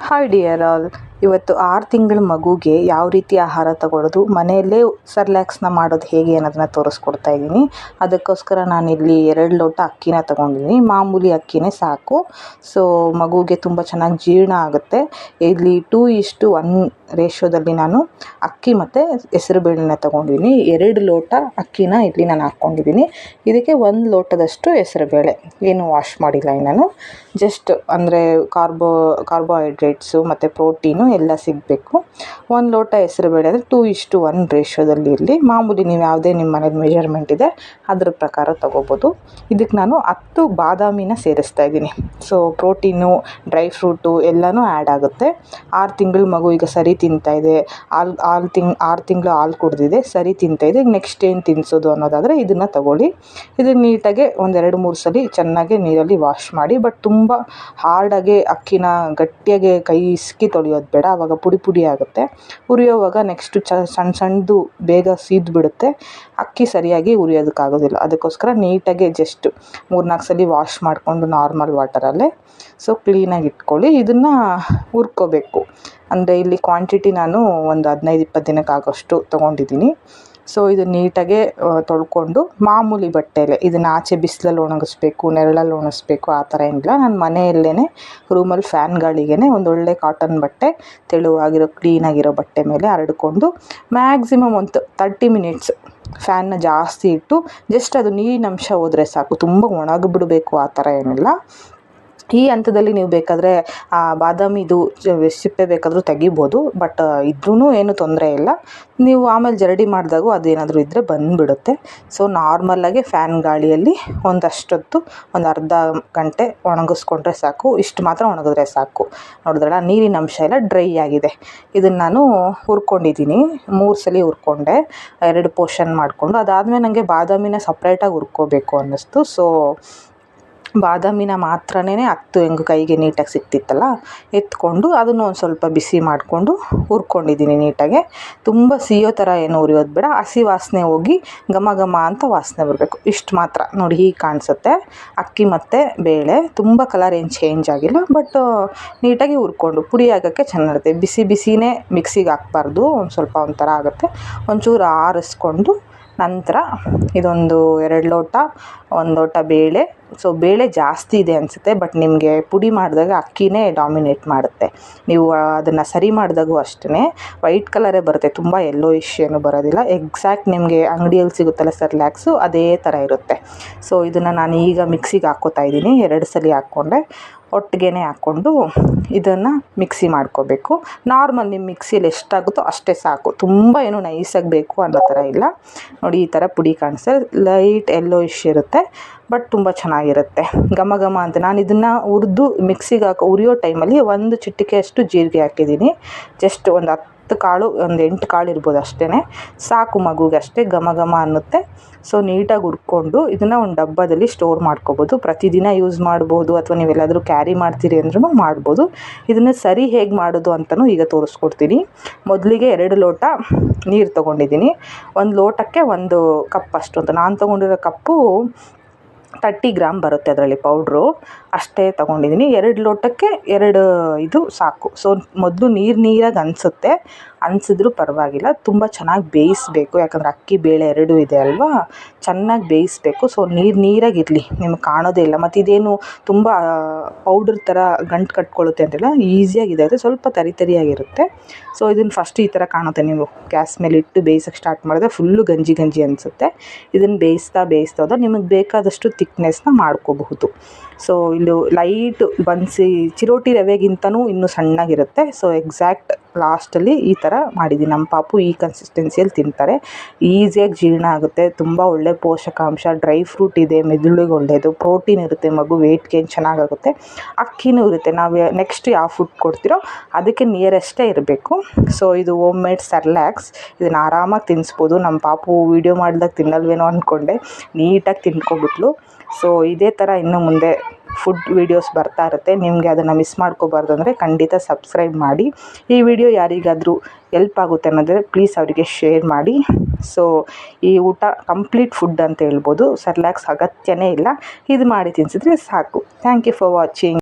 Hi dear all, ಇವತ್ತು ಆರು ತಿಂಗಳ ಮಗುಗೆ ಯಾವ ರೀತಿ ಆಹಾರ ತಗೊಳ್ಳೋದು ಮನೆಯಲ್ಲೇ ಸರ್ಲ್ಯಾಕ್ಸ್ನ ಮಾಡೋದು ಹೇಗೆ ಅನ್ನೋದನ್ನ ತೋರಿಸ್ಕೊಡ್ತಾ ಇದ್ದೀನಿ. ಅದಕ್ಕೋಸ್ಕರ ನಾನಿಲ್ಲಿ ಎರಡು ಲೋಟ ಅಕ್ಕಿನ ತಗೊಂಡಿದ್ದೀನಿ. ಮಾಮೂಲಿ ಅಕ್ಕಿನೇ ಸಾಕು. ಸೊ ಮಗುಗೆ ತುಂಬ ಚೆನ್ನಾಗಿ ಜೀರ್ಣ ಆಗುತ್ತೆ. ಇಲ್ಲಿ ಟೂ ಇಷ್ಟು ಒನ್ ರೇಷೋದಲ್ಲಿ ನಾನು ಅಕ್ಕಿ ಮತ್ತು ಹೆಸರುಬೇಳೆನ ತೊಗೊಂಡಿದ್ದೀನಿ. ಎರಡು ಲೋಟ ಅಕ್ಕಿನ ಇಲ್ಲಿ ನಾನು ಹಾಕ್ಕೊಂಡಿದ್ದೀನಿ ಇದಕ್ಕೆ ಒಂದು ಲೋಟದಷ್ಟು ಹೆಸರುಬೇಳೆ ಏನು ವಾಶ್ ಮಾಡಿಲ್ಲ ನಾನು ಜಸ್ಟ್ ಅಂದರೆ ಕಾರ್ಬೋ ಕಾರ್ಬೋಹೈಡ್ರೇಟ್ಸು ಮತ್ತು ಪ್ರೋಟೀನು ಎಲ್ಲ ಸಿಗಬೇಕು. ಒಂದು ಲೋಟ ಹೆಸರುಬೇಳೆ ಅಂದರೆ ಟೂ ಇಷ್ಟು ಒನ್ ರೇಷ್ಯೋದಲ್ಲಿ ಇರಲಿ. ಮಾಮೂಲಿ ನೀವು ಯಾವುದೇ ನಿಮ್ಮ ಮನೇಲಿ ಮೆಜರ್ಮೆಂಟ್ ಇದೆ, ಅದ್ರ ಪ್ರಕಾರ ತೊಗೋಬೋದು. ಇದಕ್ಕೆ ನಾನು ಹತ್ತು ಬಾದಾಮಿನ ಸೇರಿಸ್ತಾ ಇದ್ದೀನಿ. ಸೊ ಪ್ರೋಟೀನು ಡ್ರೈ ಫ್ರೂಟು ಎಲ್ಲನೂ ಆ್ಯಡ್ ಆಗುತ್ತೆ. ಆರು ತಿಂಗಳು ಮಗು ಈಗ ಸರಿ ತಿಂತಾ ಇದೆ. ಹಾಲು ಹಾಲು ತಿಂಗ್ ಆರು ತಿಂಗಳು ಹಾಲು ಕುಡ್ದಿದೆ, ಸರಿ ತಿಂತಾ ಇದೆ. ನೆಕ್ಸ್ಟ್ ಏನು ತಿನ್ಸೋದು ಅನ್ನೋದಾದರೆ ಇದನ್ನು ತಗೊಳ್ಳಿ. ಇದನ್ನು ನೀಟಾಗೆ ಒಂದೆರಡು ಮೂರು ಸಲ ಚೆನ್ನಾಗಿ ನೀರಲ್ಲಿ ವಾಶ್ ಮಾಡಿ ಬಟ್ ತುಂಬ ಹಾರ್ಡಾಗಿ ಅಕ್ಕಿನ ಗಟ್ಟಿಯಾಗಿ ಕೈ ಇಸ್ಕಿ ತೊಳೆಯೋದು ಆವಾಗ ಪುಡಿ ಪುಡಿ ಆಗುತ್ತೆ. ಹುರಿಯೋವಾಗ ನೆಕ್ಸ್ಟು ಚ ಸಣ್ಣ ಸಣ್ಣದು ಬೇಗ ಬಿಡುತ್ತೆ ಅಕ್ಕಿ ಸರಿಯಾಗಿ ಹುರಿಯೋದಕ್ಕಾಗೋದಿಲ್ಲ ಅದಕ್ಕೋಸ್ಕರ ನೀಟಾಗಿ ಜಸ್ಟ್ ಮೂರು ನಾಲ್ಕು ಸಲ ವಾಶ್ ಮಾಡಿಕೊಂಡು ನಾರ್ಮಲ್ ವಾಟರಲ್ಲೇ ಸೊ ಕ್ಲೀನಾಗಿ ಇಟ್ಕೊಳ್ಳಿ. ಇದನ್ನು ಹುರ್ಕೋಬೇಕು. ಅಂದರೆ ಇಲ್ಲಿ ಕ್ವಾಂಟಿಟಿ ನಾನು ಒಂದು ಹದಿನೈದು, ಇಪ್ಪತ್ತು ದಿನಕ್ಕೆ ಆಗೋಷ್ಟು ತೊಗೊಂಡಿದ್ದೀನಿ. ಸೊ ಇದು ನೀಟಾಗೆ ತೊಳ್ಕೊಂಡು ಮಾಮೂಲಿ ಬಟ್ಟೆಲೆ ಇದನ್ನು ಆಚೆ ಬಿಸಿಲಲ್ಲಿ ಒಣಗಿಸ್ಬೇಕು, ನೆರಳಲ್ಲಿ ಒಣಗಿಸ್ಬೇಕು, ಆ ಥರ ಏನಿಲ್ಲ. ನಾನು ಮನೆಯಲ್ಲೇ ರೂಮಲ್ಲಿ ಫ್ಯಾನ್ ಒಂದು ಒಳ್ಳೆ ಕಾಟನ್ ಬಟ್ಟೆ, ತೆಳುವಾಗಿರೋ, ಕ್ಲೀನಾಗಿರೋ ಬಟ್ಟೆ ಮೇಲೆ ಹರಡ್ಕೊಂಡು ಮ್ಯಾಕ್ಸಿಮಮ್ ಒಂದು ತರ್ಟಿ ಮಿನಿಟ್ಸ್ ಫ್ಯಾನ್ನ ಜಾಸ್ತಿ ಇಟ್ಟು ಜಸ್ಟ್ ಅದು ನೀರಿನಂಶ ಹೋದರೆ ಸಾಕು. ತುಂಬ ಒಣಗಿಬಿಡಬೇಕು, ಆ ಥರ ಏನಿಲ್ಲ. ಈ ಹಂತದಲ್ಲಿ ನೀವು ಬೇಕಾದರೆ, ಆ ಬಾದಾಮಿದು ಸಿಪ್ಪೆ ಬೇಕಾದರೂ ತೆಗಿಬೋದು ಬಟ್ ಇದ್ರೂ ಏನು ತೊಂದರೆ ಇಲ್ಲ. ನೀವು ಆಮೇಲೆ ಜರಡಿ ಮಾಡಿದಾಗೂ ಅದೇನಾದರೂ ಇದ್ದರೆ ಬಂದುಬಿಡುತ್ತೆ. ಸೊ ನಾರ್ಮಲ್ಲಾಗಿ ಫ್ಯಾನ್ ಗಾಳಿಯಲ್ಲಿ ಒಂದಷ್ಟೊತ್ತು, ಒಂದು ಅರ್ಧ ಗಂಟೆ ಒಣಗಿಸ್ಕೊಂಡ್ರೆ ಸಾಕು, ಇಷ್ಟು ಮಾತ್ರ ಒಣಗಿದ್ರೆ ಸಾಕು. ನೋಡಿದ್ರಲ್ಲ, ನೀರಿನ ಅಂಶ ಎಲ್ಲ ಡ್ರೈ ಆಗಿದೆ. ಇದನ್ನು ನಾನು ಹುರ್ಕೊಂಡಿದ್ದೀನಿ, ಮೂರು ಸಲ ಹುರ್ಕೊಂಡೆ, ಎರಡು ಪೋರ್ಷನ್ ಮಾಡಿಕೊಂಡು, ಅದಾದಮೇಲೆ ನನಗೆ ಬಾದಾಮಿನ ಸಪ್ರೇಟಾಗಿ ಹುರ್ಕೋಬೇಕು ಅನ್ನಿಸ್ತು. ಸೊ ಬಾದಾಮಿನ ಮಾತ್ರನೇ ಹತ್ತು ಹೆಂಗು ಕೈಗೆ ನೀಟಾಗಿ ಸಿಕ್ತಿತ್ತಲ್ಲ, ಎತ್ಕೊಂಡು ಅದನ್ನು ಒಂದು ಸ್ವಲ್ಪ ಬಿಸಿ ಮಾಡಿಕೊಂಡು ಹುರ್ಕೊಂಡಿದ್ದೀನಿ ನೀಟಾಗೆ. ತುಂಬ ಸಿಯೋ ಥರ ಏನು ಉರಿಯೋದು ಬೇಡ, ಹಸಿ ವಾಸನೆ ಹೋಗಿ ಘಮ ಘಮ ಅಂತ ವಾಸನೆ ಬರಬೇಕು. ಇಷ್ಟು ಮಾತ್ರ. ನೋಡಿ ಹೀಗೆ ಕಾಣಿಸುತ್ತೆ. ಅಕ್ಕಿ ಮತ್ತು ಬೇಳೆ, ತುಂಬ ಕಲರ್ ಏನು ಚೇಂಜ್ ಆಗಿಲ್ಲ ಬಟ್ ನೀಟಾಗಿ ಹುರ್ಕೊಂಡು ಪುಡಿ ಆಗೋಕ್ಕೆ ಚೆನ್ನಾಗಿರುತ್ತೆ. ಬಿಸಿ ಬಿಸಿನೇ ಮಿಕ್ಸಿಗೆ ಹಾಕ್ಬಾರ್ದು, ಒಂದು ಸ್ವಲ್ಪ ಒಂಥರ ಆಗುತ್ತೆ. ಒಂಚೂರು ಆರಿಸ್ಕೊಂಡು ನಂತರ ಇದೊಂದು ಎರಡು ಲೋಟ, ಒಂದು ಲೋಟ ಬೇಳೆ. ಸೊ ಬೇಳೆ ಜಾಸ್ತಿ ಇದೆ ಅನಿಸುತ್ತೆ ಬಟ್ ನಿಮಗೆ ಪುಡಿ ಮಾಡಿದಾಗ ಅಕ್ಕಿನೇ ಡಾಮಿನೇಟ್ ಮಾಡುತ್ತೆ. ನೀವು ಅದನ್ನು ಸರಿ ಮಾಡಿದಾಗೂ ಅಷ್ಟೇ ವೈಟ್ ಕಲರೇ ಬರುತ್ತೆ, ತುಂಬ ಇಶ್ ಏನು ಬರೋದಿಲ್ಲ. ಎಕ್ಸಾಕ್ಟ್ ನಿಮಗೆ ಅಂಗಡಿಯಲ್ಲಿ ಸಿಗುತ್ತಲ್ಲ ಸರ್ಲ್ಯಾಕ್ಸು ಅದೇ ಥರ ಇರುತ್ತೆ. ಸೊ ಇದನ್ನು ನಾನು ಈಗ ಮಿಕ್ಸಿಗೆ ಹಾಕ್ಕೋತಾ ಇದ್ದೀನಿ. ಎರಡು ಸಲ ಹಾಕ್ಕೊಂಡೆ ಒಟ್ಟಿಗೆ ಹಾಕ್ಕೊಂಡು ಇದನ್ನು ಮಿಕ್ಸಿ ಮಾಡ್ಕೋಬೇಕು. ನಾರ್ಮಲ್ ನಿಮ್ಮ ಮಿಕ್ಸಿಯಲ್ಲಿ ಎಷ್ಟಾಗುತ್ತೋ ಅಷ್ಟೇ ಸಾಕು. ತುಂಬ ಏನು ನೈಸಾಗಿ ಬೇಕು ಅನ್ನೋ ಥರ ಇಲ್ಲ. ನೋಡಿ ಈ ಥರ ಪುಡಿ ಕಾಣಿಸ್ತದೆ ಲೈಟ್ ಇಶ್ ಇರುತ್ತೆ ಬಟ್ ತುಂಬ ಚೆನ್ನಾಗಿರುತ್ತೆ. ಘಮ ಘಮ ಅಂತ ನಾನು ಇದನ್ನು ಹುರಿದು ಮಿಕ್ಸಿಗೆ ಹಾಕಿ ಉರಿಯೋ ಟೈಮಲ್ಲಿ ಒಂದು ಚಿಟಿಕೆಯಷ್ಟು ಜೀರಿಗೆ ಹಾಕಿದ್ದೀನಿ. ಜಸ್ಟ್ ಒಂದು ಹತ್ತು ಹತ್ತು ಕಾಳು, ಒಂದು ಎಂಟು ಕಾಳು ಇರ್ಬೋದು ಅಷ್ಟೇ ಸಾಕು ಮಗುಗೆ ಅಷ್ಟೇ ಘಮ ಘಮ ಅನ್ನುತ್ತೆ. ಸೊ ನೀಟಾಗಿ ಹುರ್ಕೊಂಡು ಇದನ್ನು ಒಂದು ಡಬ್ಬದಲ್ಲಿ ಸ್ಟೋರ್ ಮಾಡ್ಕೊಬೋದು. ಪ್ರತಿದಿನ ಯೂಸ್ ಮಾಡ್ಬೋದು ಅಥವಾ ನೀವೆಲ್ಲಾದರೂ ಕ್ಯಾರಿ ಮಾಡ್ತೀರಿ ಅಂದ್ರೂ ಮಾಡ್ಬೋದು. ಇದನ್ನು ಸರಿ ಹೇಗೆ ಮಾಡೋದು ಅಂತಲೂ ಈಗ ತೋರಿಸ್ಕೊಡ್ತೀನಿ. ಮೊದಲಿಗೆ ಎರಡು ಲೋಟ ನೀರು ತೊಗೊಂಡಿದ್ದೀನಿ. ಒಂದು ಲೋಟಕ್ಕೆ ಒಂದು ಕಪ್ ಅಷ್ಟು ಅಂತ ನಾನು ತೊಗೊಂಡಿರೋ ಕಪ್ಪು ತರ್ಟಿ ಗ್ರಾಮ್ ಬರುತ್ತೆ ಅದರಲ್ಲಿ ಪೌಡ್ರು ಅಷ್ಟೇ ತೊಗೊಂಡಿದ್ದೀನಿ ಎರಡು ಲೋಟಕ್ಕೆ ಎರಡು ಇದು ಸಾಕು. ಸೊ ಮೊದಲು ನೀರು ನೀರಾಗಿ ಅನಿಸುತ್ತೆ. ಅನಿಸಿದ್ರೂ ಪರವಾಗಿಲ್ಲ. ತುಂಬ ಚೆನ್ನಾಗಿ ಬೇಯಿಸಬೇಕು. ಯಾಕಂದರೆ ಅಕ್ಕಿ, ಬೇಳೆ ಎರಡೂ ಇದೆ ಅಲ್ವಾ? ಚೆನ್ನಾಗಿ ಬೇಯಿಸಬೇಕು. ಸೊ ನೀರು ನೀರಾಗಿರಲಿ ನಿಮ್ಗೆ ಕಾಣೋದೇ ಇಲ್ಲ. ಮತ್ತು ಇದೇನು ತುಂಬ ಪೌಡ್ರ್ ಥರ ಗಂಟು ಕಟ್ಕೊಳ್ಳುತ್ತೆ ಅಂತೆಲ್ಲ ಈಸಿಯಾಗಿದೆ ಅದು ಸ್ವಲ್ಪ ತರಿ ತರಿಯಾಗಿರುತ್ತೆ. ಸೊ ಇದನ್ನು ಫಸ್ಟ್ ಈ ಥರ ಕಾಣುತ್ತೆ ನೀವು. ಗ್ಯಾಸ್ ಮೇಲೆ ಇಟ್ಟು ಬೇಯಿಸೋಕ್ಕೆ ಸ್ಟಾರ್ಟ್ ಮಾಡಿದ್ರೆ ಫುಲ್ಲು ಗಂಜಿ ಗಂಜಿ ಅನಿಸುತ್ತೆ. ಇದನ್ನು ಬೇಯಿಸ್ತಾ ಬೇಯಿಸ್ತಾ ಹೋದ್ರೆ ನಿಮಗೆ ಬೇಕಾದಷ್ಟು ತಿಕ್ನೆಸ್ನ ಮಾಡ್ಕೋಬಹುದು ಸೊ ಇದು ಲೈಟ್ ಬನ್ಸಿ ಚಿರೋಟಿ ರವೆಗಿಂತನೂ ಇನ್ನೂ ಸಣ್ಣಗಿರುತ್ತೆ. ಸೊ ಎಕ್ಸಾಕ್ಟ್ ಲಾಸ್ಟಲ್ಲಿ ಈ ಥರ ಮಾಡಿದ್ದೀನಿ ನಮ್ಮ ಪಾಪು ಈ ಕನ್ಸಿಸ್ಟೆನ್ಸಿಯಲ್ಲಿ ತಿಂತಾರೆ. ಈಸಿಯಾಗಿ ಜೀರ್ಣ ಆಗುತ್ತೆ. ತುಂಬ ಒಳ್ಳೆ ಪೋಷಕಾಂಶ ಡ್ರೈ ಫ್ರೂಟ್ ಇದೆ, ಮೆದುಳಿಗೆ ಒಳ್ಳೆಯದು ಪ್ರೋಟೀನ್ ಇರುತ್ತೆ, ಮಗು ವೆಯ್ಟ್ ಗೇನ್ ಚೆನ್ನಾಗಾಗುತ್ತೆ. ಅಕ್ಕಿನೂ ಇರುತ್ತೆ. ನಾವು ನೆಕ್ಸ್ಟ್ ಯಾವ ಫುಡ್ ಕೊಡ್ತಿರೋ ಅದಕ್ಕೆ ನಿಯರೆಸ್ಟೇ ಇರಬೇಕು. ಸೊ ಇದು ಓಮ್ ಮೇಡ್ ಸರ್ಲ್ಯಾಕ್ಸ್ ಇದನ್ನು ಆರಾಮಾಗಿ ತಿನ್ನಿಸ್ಬೋದು ನಮ್ಮ ಪಾಪು ವೀಡಿಯೋ ಮಾಡಿದಾಗ ತಿನ್ನಲ್ವೇನೋ ಅಂದ್ಕೊಂಡೆ ನೀಟಾಗಿ ತಿನ್ಕೊಬಿಟ್ಲು. ಸೊ ಇದೇ ಥರ ಇನ್ನು ಮುಂದೆ ಫುಡ್ ವೀಡಿಯೋಸ್ ಬರ್ತಾ ಇರುತ್ತೆ. ನಿಮಗೆ ಅದನ್ನು ಮಿಸ್ ಮಾಡ್ಕೋಬಾರ್ದು ಅಂದರೆ ಖಂಡಿತ ಸಬ್ಸ್ಕ್ರೈಬ್ ಮಾಡಿ. ಈ ವಿಡಿಯೋ ಯಾರಿಗಾದರೂ ಎಲ್ಪ್ ಆಗುತ್ತೆ ಅನ್ನೋದ್ರೆ ಪ್ಲೀಸ್ ಅವರಿಗೆ ಶೇರ್ ಮಾಡಿ. ಸೊ ಈ ಊಟ ಕಂಪ್ಲೀಟ್ ಫುಡ್ ಅಂತ ಹೇಳ್ಬೋದು. ಸರ್ಲ್ಯಾಕ್ಸ್ ಅಗತ್ಯನೇ ಇಲ್ಲ. ಇದು ಮಾಡಿ ತಿನ್ಸಿದ್ರೆ ಸಾಕು. Thank you for watching